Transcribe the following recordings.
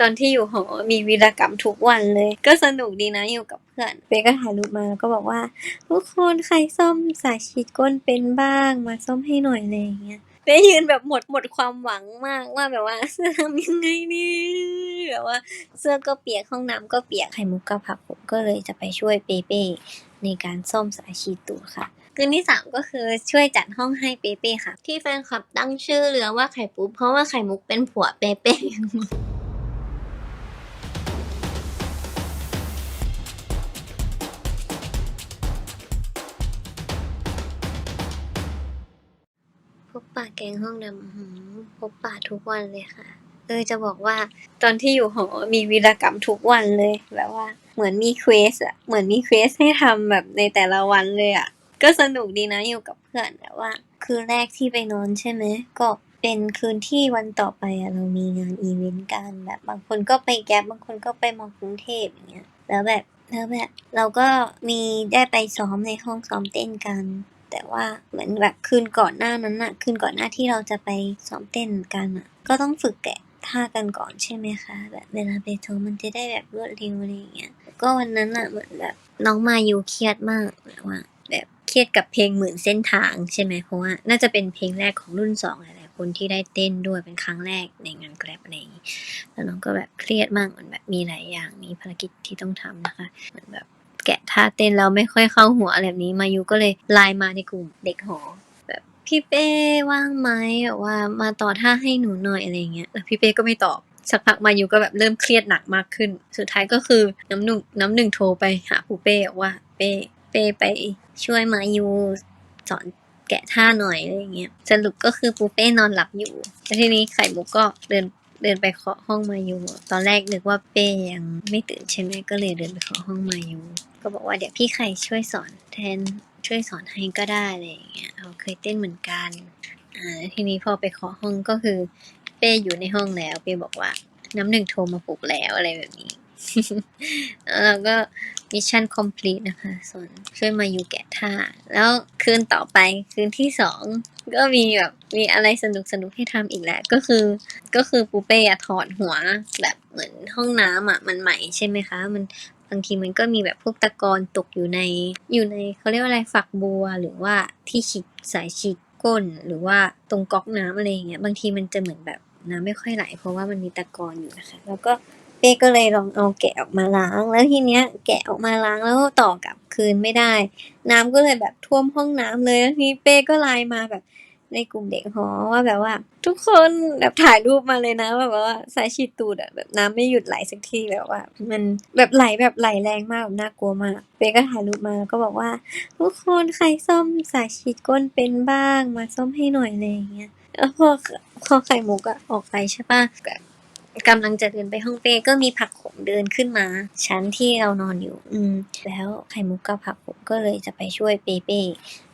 ตอนที่อยู่หอมีวีรกรรมทุกวันเลย ก็สนุกดีนะอยู่กับเพื่อนเป๊ก็ถ่ายรูปมาแล้วก็บอกว่า ทุกคนใครซ่อมสายฉีดก้นเป็นบ้างมาซ่อมให้หน่อยอะไรอย่างเงี้ยเป๊ยืนแบบหมดหมดความหวังมากว่าแบบว่าจะทำยังไงดีแบบว่าเสื้อก็เปียกห้องน้ำก็เปียกไข่มุกก็ผักผมก็เลยจะไปช่วยเปเป้ในการซ่อมสายฉีดตูดค่ะคืนที่สามก็คือช่วยจัดห้องให้เปเป้ค่ะ ที่แฟนคลับตั้งชื่อเรือว่าไข่ปุ๊บเพราะว่าไข่มุกเป็นผัวเปเป้ พบปะแกงห้องดำพบปะทุกวันเลยค่ะ เออจะบอกว่าตอนที่อยู่หอมีวีรกรรมทุกวันเลยแบบว่า เหมือนมีเควสอะเหมือนมีเควสให้ทำแบบในแต่ละวันเลยอะก็สนุกดีนะอยู่กับเพื่อนแต่ว่า คืนแรกที่ไปนอนใช่ไหมก็เป็นคืนที่วันต่อไปอะเรามีงานอีเวนต์กันแบบบางคนก็ไปแก๊บบางคนก็ไปมองกรุงเทพอย่างเงี้ยแล้วแบบแล้วแบบเราก็มีได้ไปซ้อมในห้องซ้อมเต้นกัน แต่ว่าเหมือนแบบคืนก่อนหน้านั้นน่ะคืนก่อนหน้าที่เราจะไปซ้อมเต้นกันอะก็ต้องฝึกแกะท่ากันก่อนใช่ไหมคะ แบบเวลาไปซ้อมมันจะได้แบบรวดเร็วอะไรอย่างเงี้ยก็วันนั้นอะเหมือนแบบน้องมายูเครียดมากแบบว่าแบบเครียดกับเพลงหมื่นเส้นทางใช่ไหมเพราะว่าน่าจะเป็นเพลงแรกของรุ่นสองหลายๆคนที่ได้เต้นด้วยเป็นครั้งแรกในงานแกร็บอะไรอย่างงี้แล้วน้องก็แบบเครียดมากเหมือนแบบมีหลายอย่างมีภารกิจที่ต้องทำนะคะเหมือนแบบ แกะท่าเต้นแล้วไม่ค่อยเข้าหัวอะไรแบบนี้มายูก็เลยไลน์มาในกลุ่มเด็กหอแบบพี่เป้ว่างไหมแบบว่ามาต่อท่าให้หนูหน่อยอะไรเงี้ยแล้วพี่เป้ก็ไม่ตอบสักพักมายูก็แบบเริ่มเครียดหนักมากขึ้น สุดท้ายก็คือน้ำหนึ่งน้ำหนึ่งโทรไปหาปูเป้บอกว่าเป้เป้ไปช่วยมายูสอนแกะท่าหน่อยอะไรเงี้ยสรุปก็คือปูเป้นอนหลับอยู่แล้วทีนี้ไข่มุกก็เดินเดินไปเคาะห้องมายูตอนแรกนึกว่าเป้ยังไม่ตื่นใช่ไหมก็เลยเดินไปเคาะห้องมายู ก็บอกว่าเดี๋ยวพี่ไข่ช่วยสอนแทนช่วยสอนให้ก็ได้อะไรอย่างเงี้ยเขาเคยเต้นเหมือนกันอ่าทีนี้พอไปเคาะห้องก็คือ เป้อยู่ในห้องแล้วเป้บอกว่าน้ำหนึ่งโทรมาปลุกแล้วอะไรแบบนี้แล้วเราก็มิชชั่นคอมพลีทนะคะส่วนช่วยมาอยู่แกะท่า แล้วคืนต่อไปคืนที่สองก็มีแบบมีอะไรสนุกสนุกให้ทำอีกแหละก็คือ ก็คือปูเป้อะถอดหัวแบบเหมือนห้องน้ำอะมันใหม่ใช่ไหมคะ มัน บางทีมันก็มีแบบพวกตะกอนตกอยู่ใน อยู่ในเขาเรียกว่าอะไรฝักบัวหรือว่าที่ฉีดสายฉีดก้น หรือว่าตรงก๊อกน้ำอะไรอย่างเงี้ยบางทีมันจะเหมือนแบบน้ำไม่ค่อยไหล เพราะว่ามันมีตะกอนอยู่นะคะ แล้วก็เป้ก็เลยลองเอาแกะออกมาล้าง แล้วทีเนี้ยแกะออกมาล้างแล้วต่อกลับคืนไม่ได้ น้ำก็เลยแบบท่วมห้องน้ำเลยแล้วทีนี้เป้ก็ไลน์มาแบบ ในกลุ่มเด็กหอว่าแบบว่า ทุกคนแบบถ่ายรูปมาเลยนะแบบว่าสายฉีดตูดอะแบบน้ำไม่หยุดไหลสักทีแบบว่า มันแบบไหลแบบไหลแรงมากแบบน่ากลัวมากเป้ก็ถ่ายรูปมาแล้วก็บอกว่า ทุกคนใครซ่อมสายฉีดก้นเป็นบ้างมาซ่อมให้หน่อยอะไรอย่างเงี้ยแล้วพอพอไข่มุกอะออกไปใช่ปะแบบกำลังจะเดินไปห้องเป้ก็มีผักขมเดินขึ้นมา ชั้นที่เรานอนอยู่ อืม แล้วไข่มุกกับผักขมก็เลยจะไปช่วยเปเป้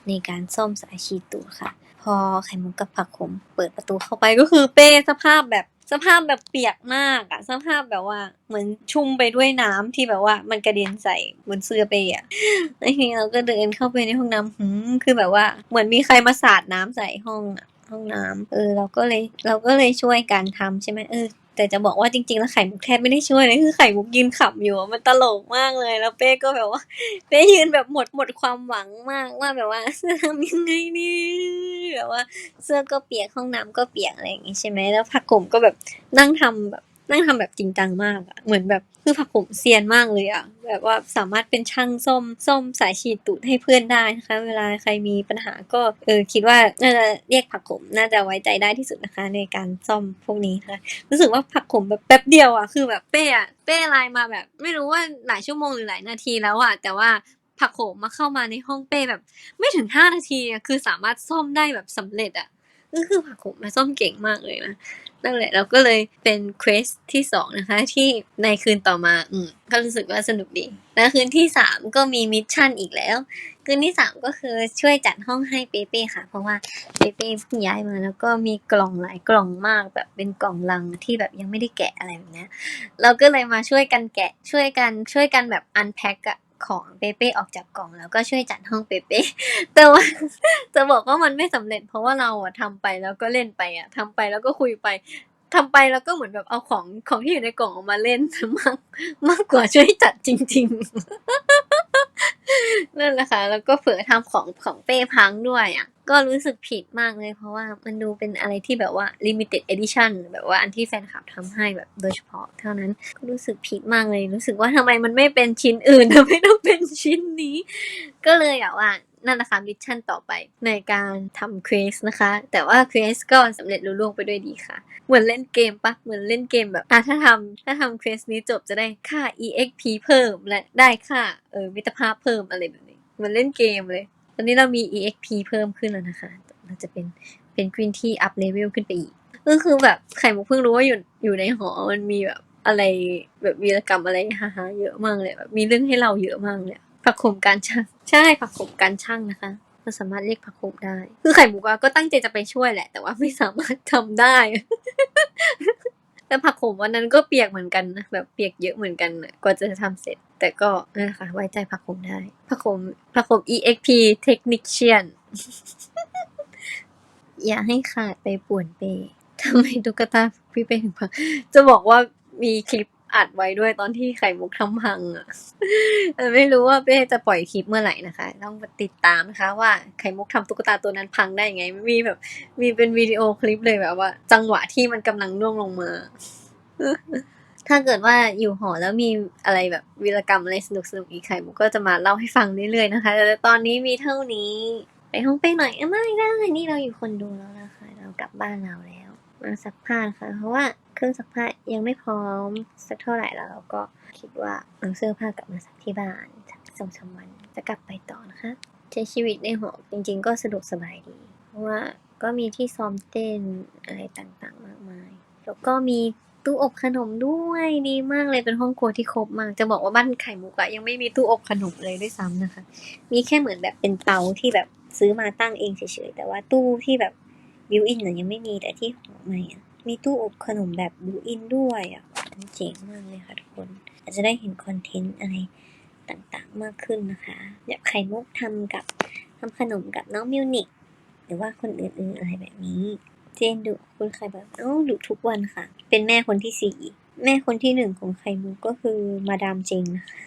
ในการซ่อมสายฉีตูดค่ะ อไข่มุกกับผักขมเปิดประตูเข้าไปก็คือเป้สภาพแบบสภาพแบบเปียกมากอะสภาพแบบว่า เหมือนชุ่มไปด้วยน้ำที่แบบว่ามันกระเด็นใส่บนเสื้อเป้อะแล้วทีนี้เราก็เดินเข้าไปในห้องน้ำหืมคือแบบว่า เหมือนมีใครมาสาดน้ำใส่ห้องอะห้องน้ำเออ เราก็เลยเราก็เลยช่วยกันทำใช่ไหมเออ แต่จะบอกว่าจริงๆ แล้วไข่มุกแทบไม่ได้ช่วยเลยคือไข่มุกยืนขำอยู่มันตลกมากเลย แล้วเป้ก็แบบว่า เป้ยืนแบบหมดหมดความหวังมากว่าแบบว่าจะทำยังไงนี่แบบว่าเสื้อก็เปียกห้องน้ำก็เปียกอะไรอย่างงี้ใช่ไหมแล้วผักขมก็แบบนั่งทำแบบ นั่งทำแบบจริงจังมากอะเหมือนแบบคือผักขมเซียนมากเลยอะแบบว่าสามารถเป็นช่างส้มส้มสายฉีดตูดให้เพื่อนได้นะคะ เวลาใครมีปัญหาก็เออคิดว่าน่าจะเรียกผักขมน่าจะไว้ใจได้ที่สุดนะคะ ในการซ่อมพวกนี้นะคะรู้สึกว่าผักขมแบบแป๊บเดียวอะคือแบบเป้อะเป้ไลน์มาแบบ ไม่รู้ว่าหลายชั่วโมงหรือหลายนาทีแล้วอะแต่ว่าผักโขมมาเข้ามาในห้องเป้แบบ ไม่ถึงห้านาทีอะคือสามารถซ่อมได้แบบสำเร็จอะ ก็คือผักขมมาซ่อมเก่งมากเลยนะ นั่นแหละเราก็เลยเป็นเควสที่สองนะคะ ที่ในคืนต่อมาอืมก็รู้สึกว่าสนุกดี แล้วคืนที่สามก็มีมิชชั่นอีกแล้ว คืนที่สามก็คือช่วยจัดห้องให้เป้เป้ค่ะ เพราะว่าเปเป้เพิ่งย้ายมาแล้วก็มีกล่องหลายกล่องมากแบบเป็นกล่องลังที่แบบยังไม่ได้แกะอะไรแบบนี้เราก็เลยมาช่วยกันแกะช่วยกันช่วยกันแบบอันแพ็คอะ ของเปเป้ออกจากกล่อง แล้วก็ช่วยจัดห้องเปเป้แต่ว่าจะบอกว่ามันไม่สำเร็จ เพราะว่าเราอะทำไปแล้วก็เล่นไปอะทำไปแล้วก็คุยไปทำไปแล้วก็เหมือนแบบเอาของของที่อยู่ในกล่องออกมาเล่นมากมากกว่าช่วยจัดจริง ๆ นั่นแหละค่ะ แล้วก็เผลอทำของของเป้พังด้วยอะ ก็รู้สึกผิดมากเลยเพราะว่ามันดูเป็นอะไรที่แบบว่า limited edition แบบว่าอันที่แฟนคลับทำให้แบบโดยเฉพาะเท่านั้น ก็รู้สึกผิดมากเลย รู้สึกว่าทำไมมันไม่เป็นชิ้นอื่นทำไมต้องเป็นชิ้นนี้ ก็เลยอะว่า นั่นนะคะมิชชั่นต่อไปในการทำเควสนะคะ แต่ว่าเควสก็สำเร็จลุล่วงไปด้วยดีค่ะ เหมือนเล่นเกมปะเหมือนเล่นเกมแบบอะถ้าทำถ้าทำเควสนี้จบจะได้ค่า exp เพิ่มและได้ค่าเออมิตรภาพเพิ่มอะไรแบบนี้เหมือนเล่นเกมเลย ตอนนี้เรามี exp เพิ่มขึ้นแล้วนะคะเราจะเป็นเป็นกรีนที่อัพเลเวลขึ้นไปอีกก็คือแบบไข่มุกเพิ่งรู้ว่าอยู่อยู่ในหอมันมีแบบอะไรแบบวีรกรรมอะไรฮาๆเยอะมากเลยแบบมีเรื่องให้เราเยอะมากเลย ผักโขมการช่างใช่ผักโขมการช่างนะคะเราสามารถเรียกผักโขมได้ คือไข่มุกอะก็ตั้งใจจะไปช่วยแหละ แต่ว่าไม่สามารถทำได้ แต่ผักโขมวันนั้นก็เปียกเหมือนกันนะแบบเปียกเยอะเหมือนกันนะกว่าจะทำเสร็จ แต่ก็นั่นแหละคะไว้ใจผักโขมได้ผักโขมผักโขม exp technician อย่าให้ขาดไปป่วนเปทำไมตุ๊กตาพี่เป้ถึงพังจะบอกว่ามีคลิป อัดไว้ด้วยตอนที่ไข่มุกทำพังอะแต่ไม่รู้ว่าเป้จะปล่อยคลิปเมื่อไหร่นะคะ ต้องติดตามนะคะ ว่าไข่มุกทำตุ๊กตาตัวนั้นพังได้ยังไง มีแบบ มีเป็นวิดีโอคลิปเลยแบบว่า จังหวะที่มันกำลังล่วงลงมาถ้าเกิดว่าอยู่หอแล้วมีอะไรแบบวีรกรรมอะไรสนุกสนุกอีกไข่มุกก็จะมาเล่าให้ฟังเรื่อยๆนะคะ แต่ตอนนี้มีเท่านี้ ไปห้องเป้หน่อยเอ้ยไม่ได้ นี่เราอยู่คนดูแล้วนะคะ เรากลับบ้านเราแล้ว มาซักผ้าค่ะ เพราะว่า เครื่องซักผ้ายังไม่พร้อมสักเท่าไหร่แล้วเราก็คิดว่าเอาเสื้อผ้ากลับมาซักที่บ้านสักสองสามวันจะกลับไปต่อนะคะ ใช้ชีวิตในหอจริง ๆ ก็สะดวกสบายดี เพราะว่าก็มีที่ซ้อมเต้นอะไรต่างๆ มากมาย แล้วก็มีตู้อบขนมด้วยดีมากเลยเป็นห้องครัวที่ครบมาก จะบอกว่าบ้านไข่มุกอะยังไม่มีตู้อบขนมเลยด้วยซ้ำนะคะ มีแค่เหมือนแบบเป็นเตาที่แบบซื้อมาตั้งเองเฉยๆแต่ว่าตู้ที่แบบบิวอินน่ะยังไม่มีแต่ที่หอใหม่อะ มีตู้อบขนมแบบบิวอินด้วยอะเจ๋งมากเลยค่ะทุกคน อาจจะได้เห็นคอนเทนต์อะไรต่างๆมากขึ้นนะคะแบบไข่มุกทำกับทำขนมกับน้องมิวนิกหรือว่าคนอื่นๆอะไรแบบนี้ เจนดุคุณไข่แบบอ้าดุทุกวันค่ะ เป็นแม่คนที่สี่แม่คนที่หนึ่งของไข่มุกก็คือมาดามเจงนะคะ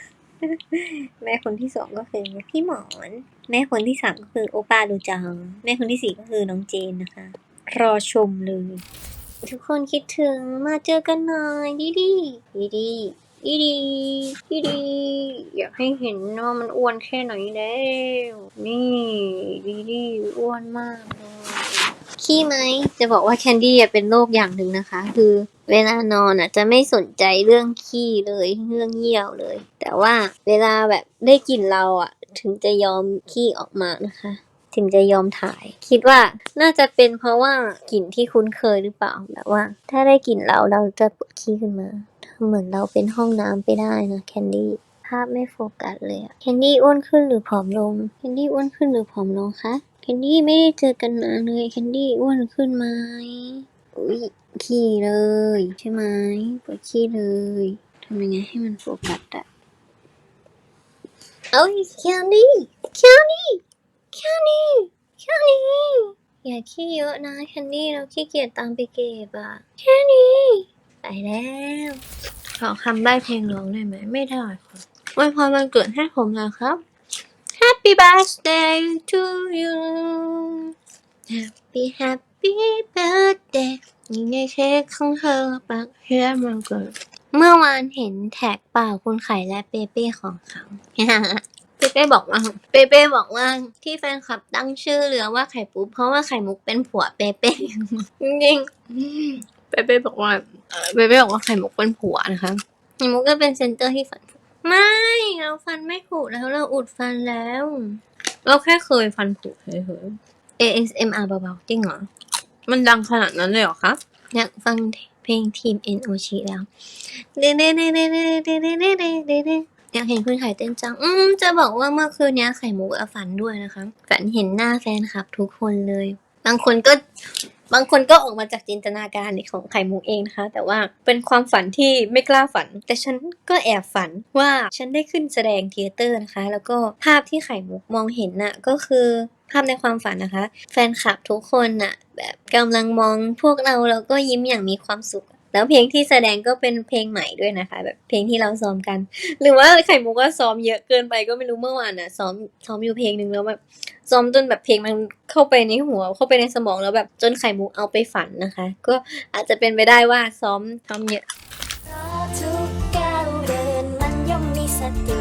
แม่คนที่สองก็คือพี่หมอน แม่คนที่สามก็คือโอปาดูจัง แม่คนที่สี่ก็คือน้องเจนนะคะ รอชมเลย ทุกคนคิดถึงมาเจอกันหน่อยดีดีดีดีดีดีดีดีอยากให้เห็นว่ามันอ้วนแค่ไหนแล้วนี่ดีดีอ้วนมากเลยขี้ไหมจะบอกว่าแคนดี้เป็นโรคอย่างหนึ่งนะคะ คือเวลานอนอะ จะไม่สนใจเรื่องขี้เลยเรื่องเยี่ยวเลย แต่ว่าเวลาแบบได้กลิ่นเราอะ ถึงจะยอมขี้ออกมานะคะ ถึงจะยอมถ่าย คิดว่าน่าจะเป็นเพราะว่ากลิ่นที่คุ้นเคยหรือเปล่าแบบว่า ถ้าได้กลิ่นเราเราจะปวดขี้ขึ้นมา เหมือนเราเป็นห้องน้ำไปได้นะแคนดี้ภาพไม่โฟกัสเลยอะแคนดี้อ้วนขึ้นหรือผอมลงแคนดี้อ้วนขึ้นหรือผอมลงคะแคนดี้ไม่ได้เจอกันนานเลยแคนดี้อ้วนขึ้นไหมอุ้ยขี้เลยใช่ไหมปวดขี้เลยทำยังไงให้มันโฟกัสอะเอ้ยแคนดี้แคนดี้ แค่นี้แค่นี้อย่าขี้เยอะนะแคนดี้เราขี้เกียจตามไปเก็บอะแค่นี้ ไปแล้ว ขอคำใบ้เพลงร้องได้ไหม ไม่ได้ค่ะอวยพรวันเกิดให้ผมนะครับ Happy birthday to you Happy Happy birthday นี่ไงเค้กของเธอปักเฮียมันเกิด เมื่อวานเห็นแท็กเปล่าคุณไข่และเปเป้ของเขา เปเป้บอกว่าเปเป้บอกว่าที่แฟนคลับตั้งชื่อเรือว่าไข่ปุ๊บเพราะว่าไข่มุกเป็นผัวเปเป้จริงๆเปเป้บอกว่าเอ่อเปเป้บอกว่าไข่มุกเป็นผัวนะคะไข่มุกก็เป็นเซนเตอร์ที่ฟันผุไม่เราฟันไม่ผุแล้วเราอุดฟันแล้ว เราแค่เคยฟันผุเฉยๆ ASMR เบาๆจริงเหรอมันดังขนาดนั้นเลยเหรอคะอยากฟังเพลงทีม NOC แล้วเด้เด้เด้เด้เด้เด้เด้เด้เด้เด้เด้ อยากเห็นคุณไข่เต้นจัง อืมจะบอกว่าเมื่อคืนนี้ไข่มุกฝันด้วยนะคะฝันเห็นหน้าแฟนคลับทุกคนเลย บางคนก็บางคนก็ออกมาจากจินตนาการของไข่มุกเองนะคะ แต่ว่าเป็นความฝันที่ไม่กล้าฝัน แต่ฉันก็แอบฝันว่าฉันได้ขึ้นแสดงเทเตอร์นะคะ แล้วก็ภาพที่ไข่มุกมองเห็นน่ะก็คือภาพในความฝันนะคะ แฟนคลับทุกคนน่ะแบบกำลังมองพวกเราแล้วก็ยิ้มอย่างมีความสุข แล้วเพลงที่แสดงก็เป็นเพลงใหม่ด้วยนะคะ แบบเพลงที่เราซ้อมกัน หรือว่าไข่มุกก็ซ้อมเยอะเกินไปก็ไม่รู้เมื่อวานอะซ้อมซ้อมอยู่เพลงหนึ่งแล้วแบบซ้อมจนแบบเพลงมันเข้าไปในหัว เข้าไปในสมองแล้วแบบจนไข่มุกเอาไปฝันนะคะ ก็อาจจะเป็นไปได้ว่าซ้อมซ้อมเยอะ ทุกก้าวเดินมันย่อมมีสะ